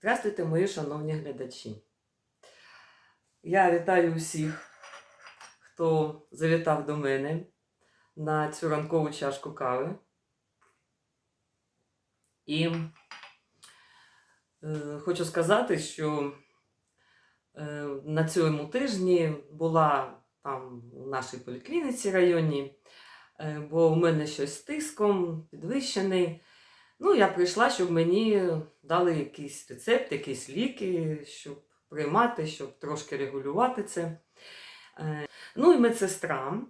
Здравствуйте, мої шановні глядачі. Я вітаю усіх, хто завітав до мене на цю ранкову чашку кави. І е, хочу сказати, що е, на цьому тижні була там у нашій поліклініці районній, е, бо у мене щось з тиском підвищений. Ну, я прийшла, щоб мені дали якийсь рецепт, якісь ліки, щоб приймати, щоб трошки регулювати це. Е, Ну і медсестра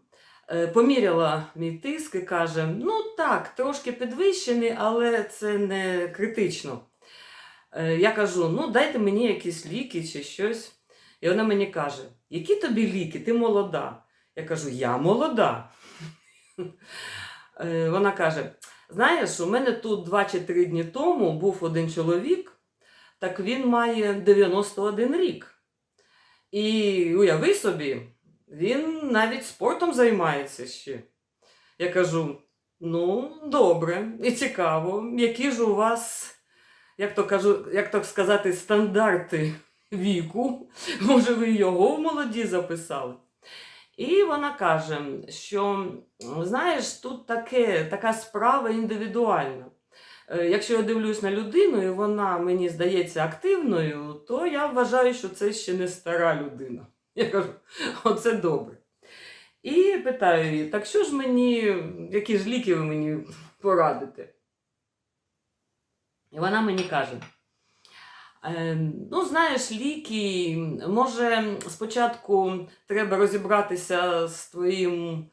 е, поміряла мій тиск і каже: ну так, трошки підвищений, але це не критично. Е, Я кажу: ну дайте мені якісь ліки чи щось. І вона мені каже: які тобі ліки? Ти молода. Я кажу, я молода. Вона каже: знаєш, у мене тут 2 чи 3 дні тому був один чоловік, так він має 91 рік. І уяви собі, він навіть спортом займається ще. Я кажу: ну, добре, і цікаво, які ж у вас, як то кажу, як то сказати, стандарти віку. Може, ви його в молоді записали? І вона каже, що знаєш, тут таке, така справа індивідуальна. Е, Якщо я дивлюсь на людину, і вона мені здається активною, то я вважаю, що це ще не стара людина. Я кажу, оце добре. І питаю її, так що ж мені, які ж ліки ви мені порадите? І вона мені каже: «Е, ну, знаєш, ліки, може, спочатку треба розібратися з твоїм,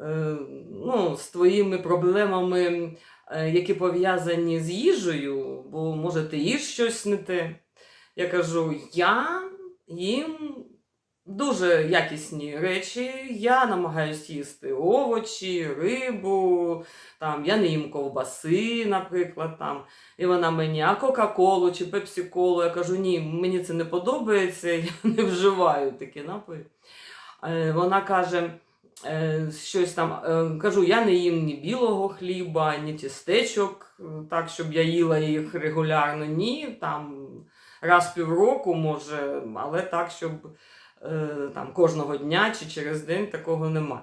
е, ну, з твоїми проблемами, е, які пов'язані з їжею, бо може ти їж щось не те. Я кажу, я їм дуже якісні речі. Я намагаюся їсти овочі, рибу, там, я не їм ковбаси, наприклад. Там. І вона мені, а Кока-Колу чи Пепсі-Колу. Я кажу, ні, мені це не подобається, я не вживаю такі напої. Е, Вона каже, е, щось там, е, кажу, я не їм ні білого хліба, ні тістечок, так, щоб я їла їх регулярно, ні, там раз півроку, може, але так, щоб там, кожного дня чи через день такого немає.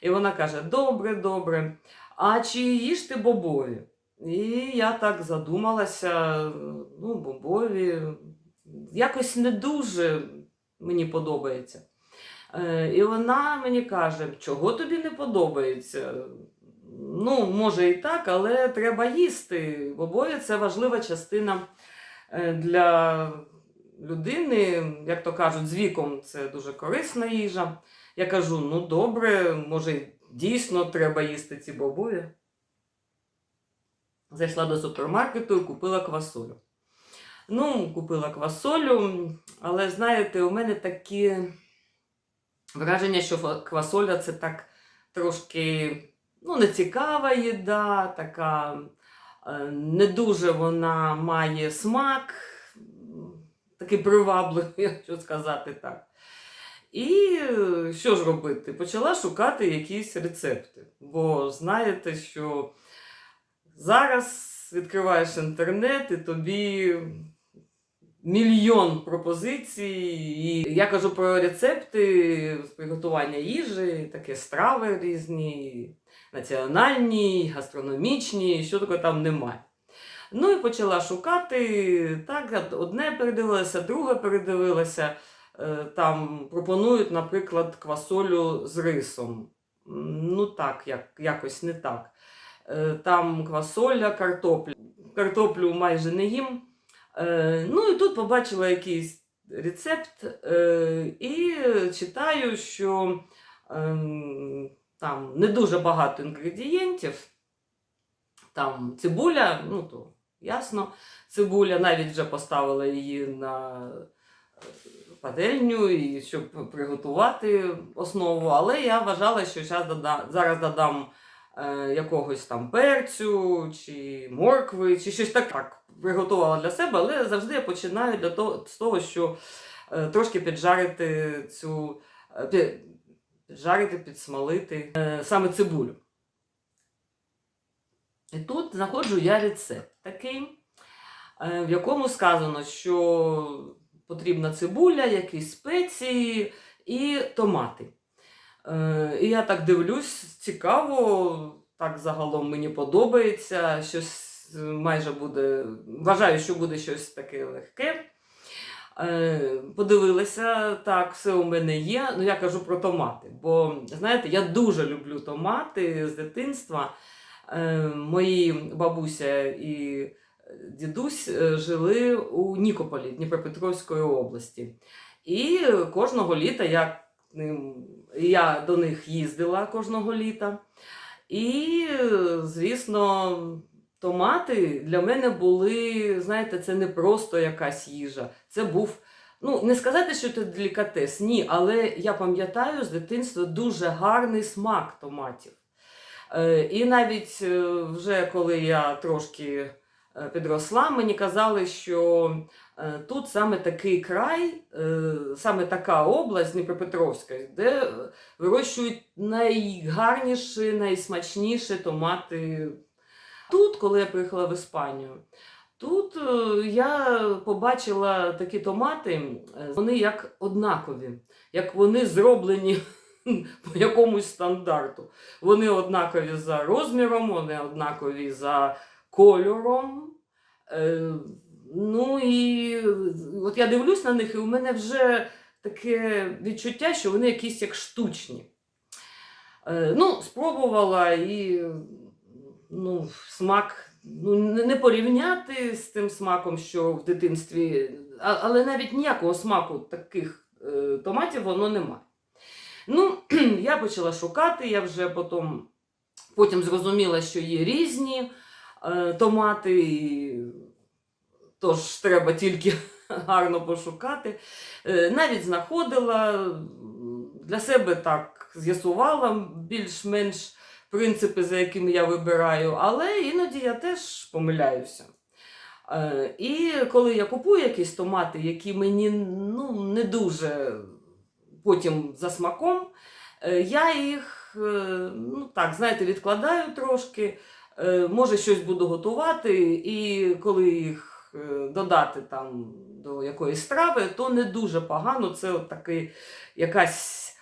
І вона каже: добре, добре, а чи їш ти бобові? І я так задумалася, ну, бобові, якось не дуже мені подобається. Е, І вона мені каже, чого тобі не подобається? Ну, може і так, але треба їсти. Бобові це важлива частина е, для людини, як то кажуть, з віком це дуже корисна їжа. Я кажу: ну добре, може, дійсно треба їсти ці бобові. Зайшла до супермаркету і купила квасолю. Ну, купила квасолю, але знаєте, у мене такі враження, що квасоля це так трошки ну, нецікава їда, така е, не дуже вона має смак, такий привабливий, якщо сказати так. І е, що ж робити? Почала шукати якісь рецепти. Бо знаєте, що зараз відкриваєш інтернет і тобі мільйон пропозицій. І я кажу про рецепти приготування їжі, такі страви різні, національні, гастрономічні, що таке там немає. Ну і почала шукати. Так, одне передивилася, друге передивилася. Е, Там пропонують, наприклад, квасолю з рисом. Ну так, як, якось не так. Е, Там квасоля, картопля. Картоплю майже не їм. Е, Ну і тут побачила якийсь рецепт і читаю, що ем, там не дуже багато інгредієнтів. Там цибуля, ну то ясно, цибуля, навіть вже поставила її на е, пательню, і щоб приготувати основу. Але я вважала, що зараз додам, е, якогось там перцю чи моркви, чи щось так, так приготувала для себе, але завжди я починаю для того, з того, що е, трошки піджарити цю, пі- піджарити, підсмалити саме цибулю. І тут знаходжу я рецепт такий. е, в якому сказано, що потрібна цибуля, якісь спеції і томати. Е, І я так дивлюсь, цікаво, так загалом мені подобається. Щось е, майже буде. Вважаю, що буде щось таке легке. Подивилася, так, все у мене є. Ну, я кажу про томати. Бо, знаєте, я дуже люблю томати з дитинства. Е, Мої бабуся і дідусь е, жили у Нікополі Дніпропетровської області. І кожного літа я, я до них їздила кожного літа. І, звісно, томати для мене були, знаєте, це не просто якась їжа. Це був, ну, не сказати, що це делікатес, ні, але я пам'ятаю з дитинства дуже гарний смак томатів. Е, І навіть е, вже коли я трошки е, підросла, мені казали, що тут саме такий край, саме така область Дніпропетровська, де вирощують найгарніші, найсмачніші томати. Тут, коли я приїхала в Іспанію, тут я побачила такі томати, вони як однакові, як вони зроблені по якомусь стандарту. Вони однакові за розміром, вони однакові за кольором. Е, ну і от я дивлюсь на них, і у мене вже таке відчуття, що вони якісь як штучні. Е, ну, спробувала і ну, смак ну, не порівняти з тим смаком, що в дитинстві, але навіть ніякого смаку таких е, томатів воно немає. Ну, я почала шукати, я вже потім, потім зрозуміла, що є різні е, томати, і, тож треба тільки гарно пошукати. Е, навіть знаходила, для себе так з'ясувала більш-менш принципи, за якими я вибираю, але іноді я теж помиляюся. Е, І коли я купую якісь томати, які мені ну, не дуже потім за смаком, е, я їх е, ну, так, знаєте, відкладаю трошки, е, може щось буду готувати, і коли їх додати там до якоїсь страви, то не дуже погано. Це от такий якась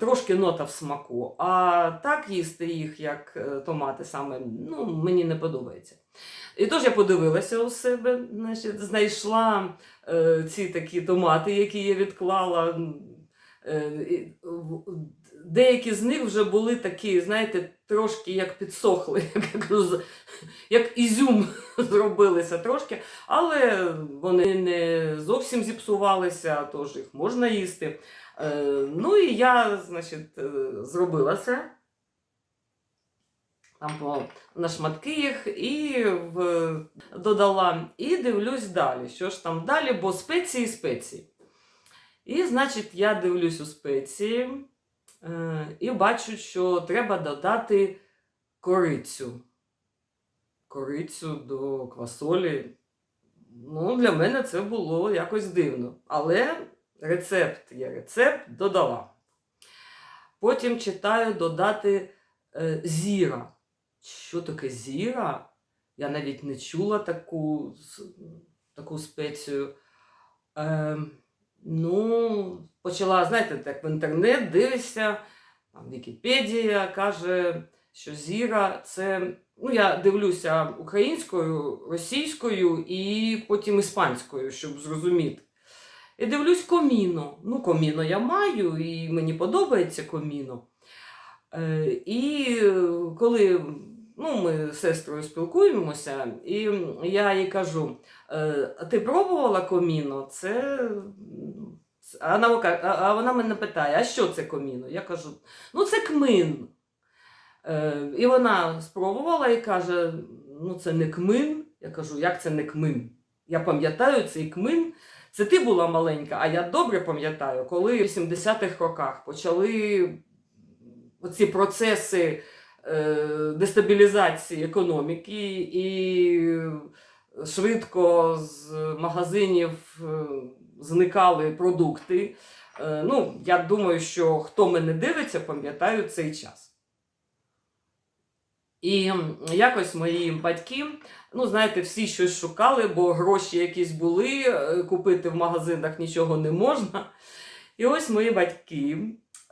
трошки нота в смаку. А так їсти їх, як томати саме, ну, мені не подобається. І тож я подивилася у себе, значить, знайшла ці такі томати, які я відклала. Е, деякі з них вже були такі, знаєте, трошки як підсохли, як, як ізюм зробилися трошки, але вони не зовсім зіпсувалися, тож їх можна їсти. Е, Ну і я, значить, е, зробила це. Там по, на шматки їх і в, додала. І дивлюсь далі. Що ж там далі, бо спеції спеції. І, значить, я дивлюсь у спеції е, і бачу, що треба додати корицю. Корицю до квасолі. Ну, для мене це було якось дивно. Але рецепт є рецепт, додала. Потім читаю додати е, зіра. Що таке зіра? Я навіть не чула таку, таку спецію. Е, ну, почала, знаєте, так в інтернет дивишся, там Вікіпедія каже, що зіра це. Ну, я дивлюся українською, російською і потім іспанською, щоб зрозуміти. І дивлюсь коміно. Ну, коміно я маю, і мені подобається коміно. Е, і е, коли ну, ми з сестрою спілкуємося, і я їй кажу: е, ти пробувала коміно? Це. А вона, а- вона мене питає, а що це коміно? Я кажу, ну це кмин. Е, і вона спробувала і каже: ну це не кмин. Я кажу, як це не кмин? Я пам'ятаю цей кмин. Це ти була маленька, а я добре пам'ятаю, коли в 80-х роках почали оці процеси дестабілізації економіки і швидко з магазинів е, зникали продукти. Е, ну, я думаю, що хто мене дивиться, пам'ятають цей час. І якось мої батьки, ну, знаєте, всі щось шукали, бо гроші якісь були, е, купити в магазинах нічого не можна. І ось мої батьки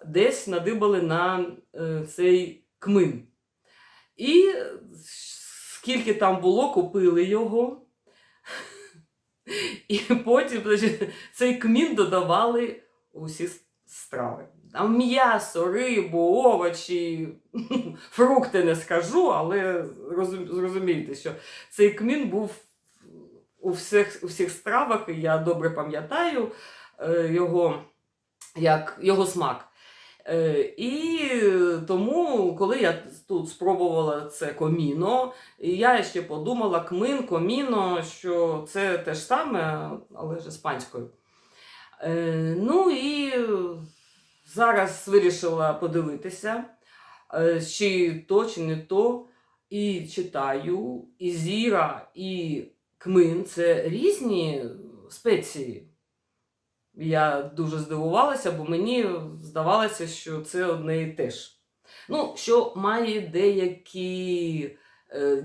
десь надибали на е, цей кмин. І скільки там було, купили його. І потім цей кмін додавали у всі с- страви. Там м'ясо, рибу, овочі, фрукти не скажу, але розум- зрозумійте, що цей кмін був у всіх, у всіх стравах, і я добре пам'ятаю е, його, як, його смак. Е, І тому, коли я тут спробувала це коміно, я ще подумала кмин, коміно, що це те ж саме, але ж іспанською. Е, Ну і зараз вирішила подивитися, е, чи то, чи не то. І читаю, і зіра, і кмин це різні спеції. Я дуже здивувалася, бо мені здавалося, що це одне і те ж. Ну, що має деякі е,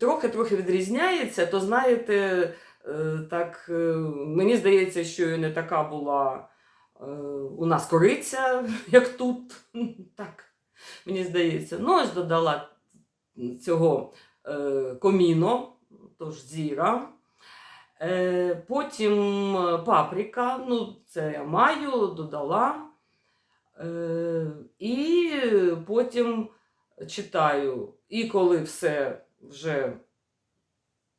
трохи-трохи відрізняється, то знаєте, е, так, е, мені здається, що і не така була у нас кориця, як тут. Так, мені здається. Ну, ось додала цього коміно, тож зіра. Е, потім е, паприка, ну, це я маю, додала. Е, і потім читаю. І коли все вже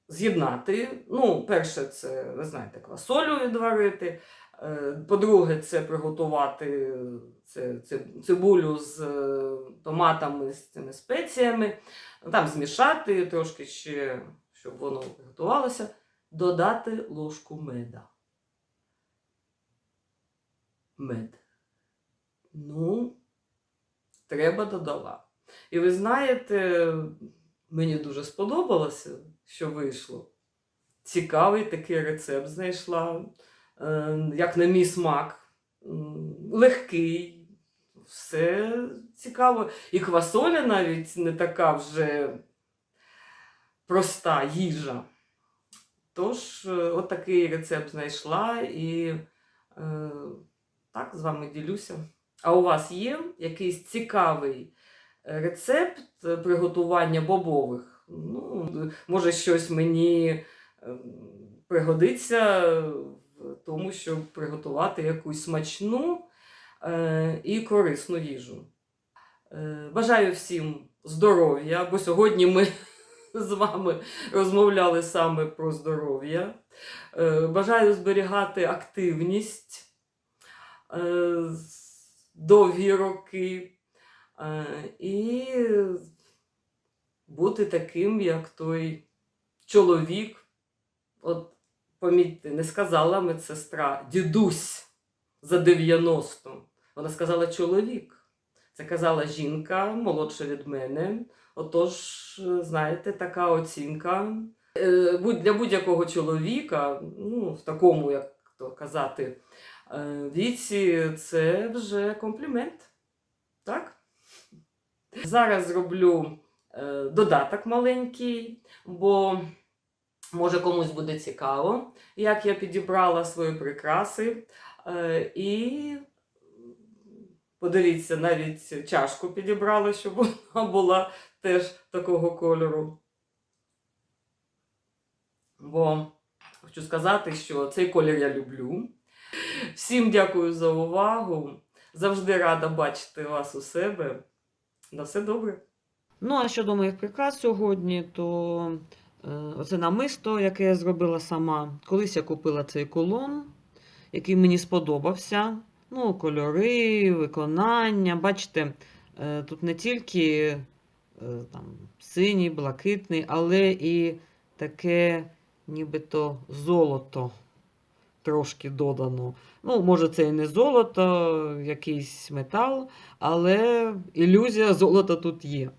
з'єднати, ну, перше, це, ви знаєте, квасолю відварити. По-друге, це приготувати це, це, цибулю з томатами, з цими спеціями, там змішати трошки ще, щоб воно приготувалося, додати ложку меда. Мед. Ну, треба додала. І ви знаєте, мені дуже сподобалося, що вийшло. Цікавий такий рецепт знайшла, е, як на мій смак, легкий, все цікаво. І квасоля навіть не така вже проста їжа. Тож, е, от такий рецепт знайшла і е, так з вами ділюся. А у вас є якийсь цікавий е, рецепт е, приготування бобових? Ну, може, щось мені ем, пригодиться в тому, щоб приготувати якусь смачну е, і корисну їжу. Е, Бажаю всім здоров'я, бо сьогодні ми з вами розмовляли саме про здоров'я. Е, Бажаю зберігати активність е, довгі роки е, і бути таким, як той чоловік. От помітьте, не сказала медсестра дідусь за 90. Вона сказала чоловік. Це казала жінка молодша від мене. Отож, е, знаєте, така оцінка Е, для будь-якого чоловіка, ну, в такому, як то казати, е, віці, це вже комплімент. Так? Зараз зроблю додаток маленький, бо може комусь буде цікаво, як я підібрала свої прикраси. І подивіться, навіть чашку підібрала, щоб вона була теж такого кольору. Бо хочу сказати, що цей колір я люблю. Всім дякую за увагу. Завжди рада бачити вас у себе. На все добре. Ну, а щодо моїх прикрас сьогодні, то е, оце намисто, яке я зробила сама. Колись я купила цей кулон, який мені сподобався. Ну, кольори, виконання. Бачите, е, тут не тільки е, там, синій, блакитний, але і таке нібито золото трошки додано. Ну, може, це і не золото, якийсь метал, але ілюзія золота тут є.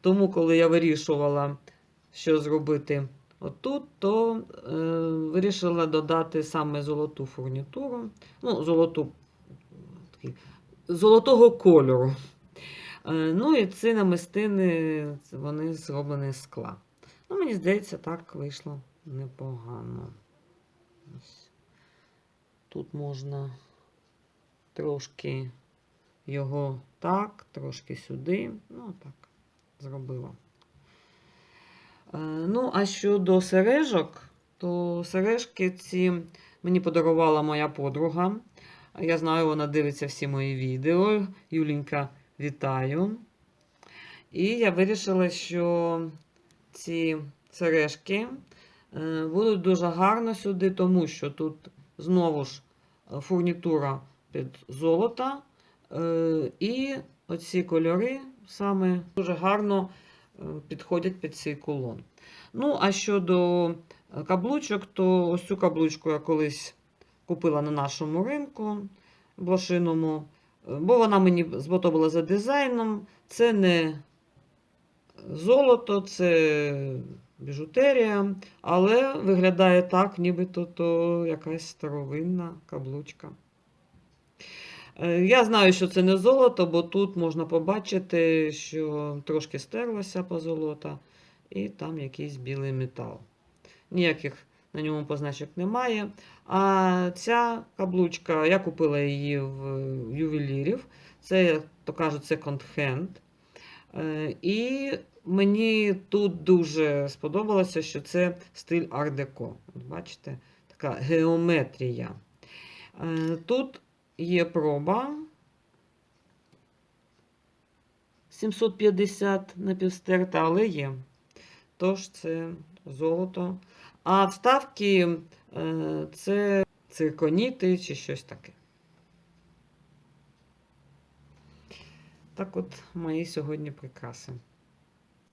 Тому, коли я вирішувала, що зробити отут, то е, вирішила додати саме золоту фурнітуру, ну, золоту, золотого кольору. Е, Ну і ці намистини, вони зроблені з скла. Ну, мені здається, так вийшло непогано. Тут можна трошки його так, трошки сюди. Ну, так, зробила. Е, Ну, а щодо сережок, то сережки ці мені подарувала моя подруга. Я знаю, вона дивиться всі мої відео. Юлінька, вітаю. І я вирішила, що ці сережки е, будуть дуже гарно сюди, тому що тут знову ж е, фурнітура під золото. е, І оці кольори саме дуже гарно підходять під цей кулон. Ну, а щодо каблучок, то ось цю каблучку я колись купила на нашому ринку блошиному, е, бо вона мені сподобала за дизайном. Це не золото, це біжутерія, але виглядає так, нібито то якась старовинна каблучка. Е, Я знаю, що це не золото, бо тут можна побачити, що трошки стерлося позолота, і там якийсь білий метал. Ніяких на ньому позначок немає. А ця каблучка, я купила її в ювелірів. Це, як то кажуть, секонд-хенд. І мені тут дуже сподобалося, що це стиль ар-деко. Бачите, така геометрія. Е, Тут є проба 750 напівстерта, але є. Тож це золото. А вставки е, це цирконіти чи щось таке. Так от мої сьогодні прикраси.